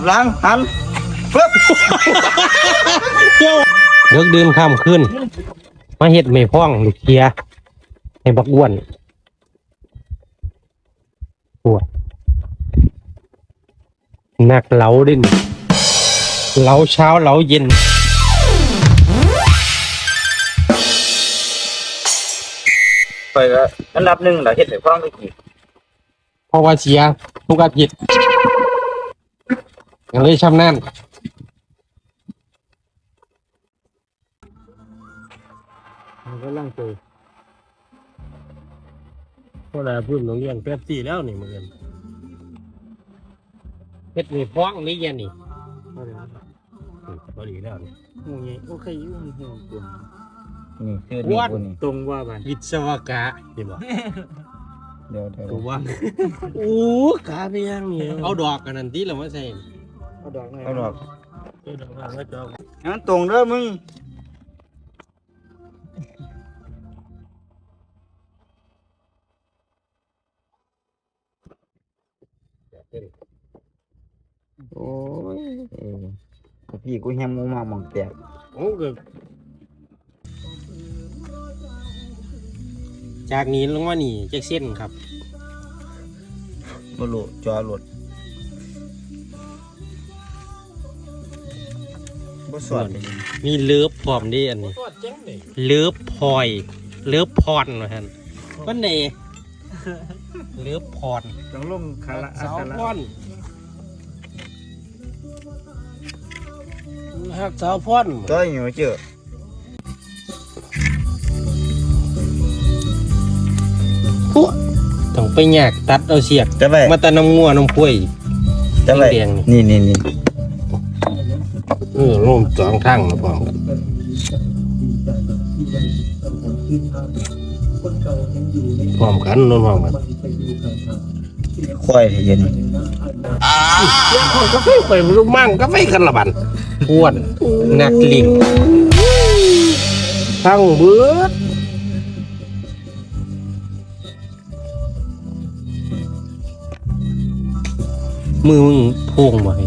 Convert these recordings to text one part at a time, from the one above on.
กำลังหันปึ๊บเลิกเดินข้ามขึ้น มาเฮ็ดไม่พ้องลูกเคียให้บักอ้วนปวดหนักเหลาดินเหลาเช้าเหลาเย็นไปก็อันดับหนึ่งเราเฮ็ดให้ฟังได้กี่เพราะว่าเสียทุกอาทิตย์ ก็เลยชำนาญก็ล่างตัวพวกเราพูดหลงเรียนแป๊บสี่แล้วนี่เหมือนกันเฮ็ดนี่ฟ้องนี่ยันนี่พอดีแล้วนี่หูยโอเคอยู่หูตัวนี่คือวันี่ดกูนี่ตรงว่าบันวิศวกะเห็นบ่เดี๋ยวเดี๋ยวตัวว่าโอ้กาเปียงนี่เอาดอกกันนั่นที่เรามาใส่ เอาดอกหน่อยเอาดอกเอาดอกมาแล้วจะเอางั้นตรงเด้อมึงโอ้ยเออแต่พี่กูแฮมมูมามองแตกโอ้ก็จากนี้ลงมานี่จากเส้นครับบ่รู้จอรถ บ่สอนเลยมีเลิฟพร้อมเดิอันนี้เลิฟพลอยเลิฟพรนะฮะวันไหนเลิฟพรต้องลงคาระอัสาวคาพระรฮักสาวพรก็อยู่เจอต้องไปแยกตัดเอาเสียกจะไปมาแตะน้ำงัวน้ำพุยจะไปแดงๆนี่นี่นี่นี่ เออร่วมสองทั้งนะพร้อมกันพร้อมกันนอนพร้อมกันควายที่เย็นกาแฟไปรู้มั่งกาแฟกันละบันอ้วนนักลิงทั้งเบิดมือมึงโพ่งมาให้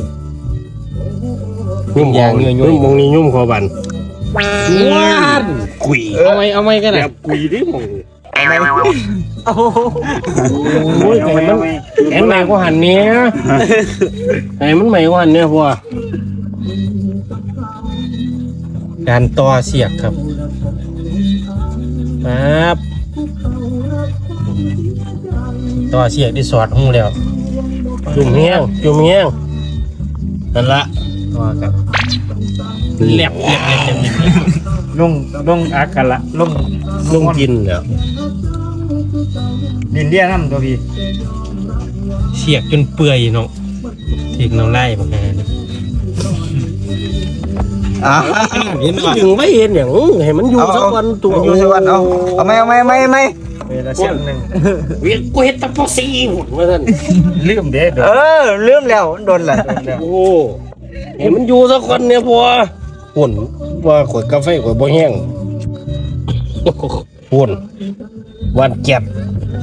ยุ่มยางเงยยุ่มมงนี้ยุ่มคอบันว้านกุยเอาไหมเอาไหมกันนะกุยดิมงโอ้ยแต่มันแอนแมงก็หันเนี้ยไอ้มันใหม่กว่าหันเนี้ยพวกการต่อเสียกครับครับต่อเสียกที่สอดหูแล้วจุ่มเฮียงจุ่มเฮียงนั่นละ ว่ากันแหลบแหลบแหลบแหลบแหลบลงลงอาคาระลงลุงกินแล้วดินเลี้ยน้ำตัวพี่เสียกจนเปื่อยเนาะทิ้งน้ำไล่มาแค่นี้อะเห็นจึงไม่เห็นอย่างให้มันอยู่สักวันตัวอยู่สักวันเอาเอาไหมเอาไหมเอาไหมเอาไหมเวลาเสียงหนึ่งเวียนกูเห็นแตะพอสีหุ่นมาท่านลืมเด้อดเออกอลืมแล้วโดนละโอ้ ให้มันอยู่สักวันเนี่ยพอหุ่นว่าขวดกาแฟขวดบ่แห้งหุ่นวันเก็บ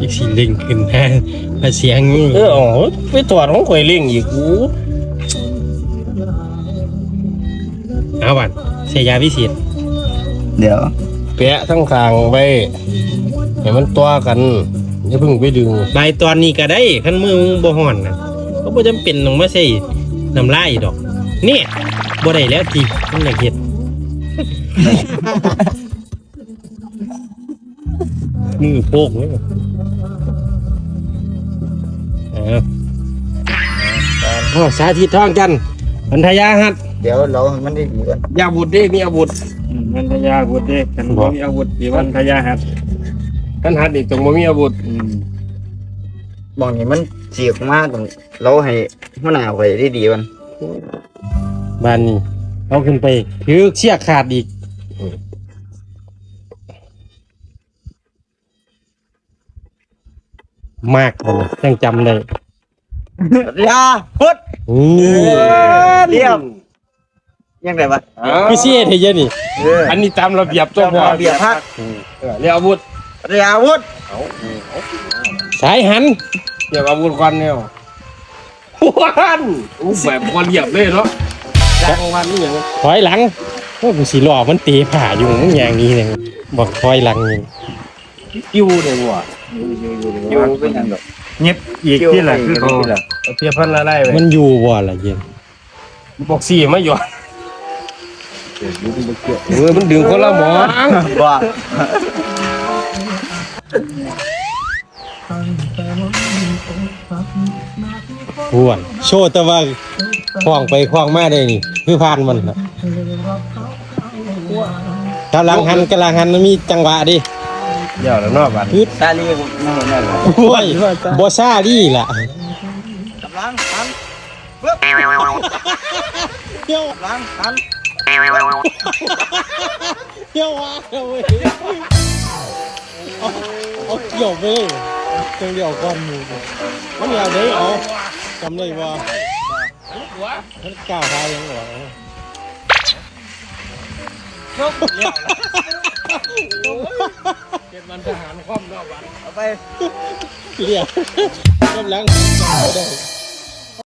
อีกสีลิงขึ้นแฮมาเสียงเอออ๋อไปถอดของข่อยลิงอีกกูเอาบันเสียยาพิเศษเดี๋ยวแปะทั้งทางไปให้มันตัวกันอย่าเพิ่งไปดึงใบตอนนี้ก็ได้ขั้นมือมึงบ่ห่อนนะก็บ่จำเป็นต้องมาใส่น้ำลายดอกเนี่ยบ่ได้แล้วทีมันอยากเฮ็ดมือโปกเลยเอาเอาสาธิตท่องกันพันธยาหัดเดี๋ยวเราให้มันได้ดีก่อนอยาบุดเด้มีอาวุธอืมวันทยาอาวุธเด้กันบ่มีอาวุธปีวันทยาหัดท่านหัดอีกตรงบ่มีอาวุธอืมบองนี่มันเสียกมากตรงเราให้หัวหน้าไว้ได้ดีมัน บ้านนี้เอาขึ้นไปถือเชือกขาดอีกมากเลยยังจำเลยยาพุดอู้เรียบยังไงวะพี่เสียเทียนี่เอออันนี้ตามระเบียบตัวพอระเบียบพักเออเรียกอาวุธเรียอาวุธสายหันเรียกอาวุธก่อนเนี่ย วันอู้แบบวันเหยียบเลยเนาะจังวันนี่อย่างถอยหลังโอ้กูสิรอมันตีผ่าอยู่มันอย่างนี้เลยบอกถอยหลังนี่กิ้วเลยว่ะอยู่เป็นอันดอกเงียบอีกที่แหละคือเขาเทียบพันละไล่ไปมันอยู่บ่ล่ะเย็นบอกสี่ไม่หยอดเออมันดึงคนละหมอว่า อ้วนโชว์แต่ว่าคว้างไปคว้างมาได้นี่ คือผ่านมันน่ะกำลังหันกำลังหันมันมีจังหวะดิเดี๋ยวแล้วนอกบ้านคือตาลีไม่เห็นอะไรโอ้ยบ่ซ่าดิล่ะกำลังหันปึ๊บเที่ยวกำลังหันเที่ยวว่าเว้ยเอาเอาเกี่ยวไปเลย จังเดียวก้อนหมูมันอยากได้เอาจำเลยว่ามันก้าวทายยังหรอเก็บมันทหารคว่ำรอบวันเอาไปเรียกกำลังเอาได้